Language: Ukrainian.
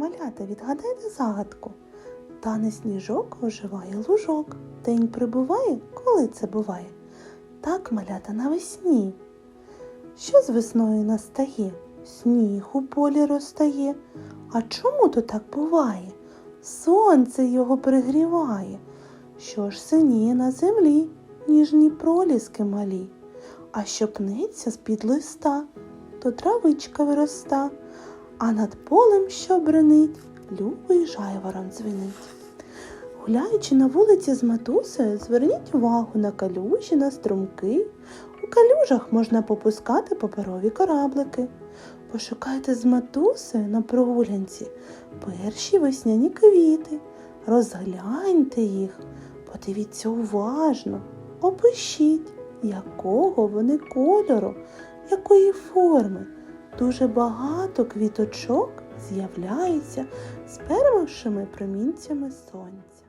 Малята, відгадайте загадку. Тане сніжок оживає лужок. День прибуває, коли це буває? Так, малята, навесні. Що з весною настає? Сніг у полі розтає. А чому то так буває? Сонце його пригріває. Що ж синіє на землі, ніжні проліски малі, а що пнеться з-під листа, то травичка вироста, а над полем, що бренить, любий жайворон дзвенить. Гуляючи на вулиці з матусею, зверніть увагу на калюжі, на струмки. У калюжах можна попускати паперові кораблики. Пошукайте з матусею на прогулянці перші весняні квіти. Розгляньте їх, подивіться уважно, опишіть, якого вони кольору, якої форми. Дуже багато квіточок з'являється з першими промінцями сонця.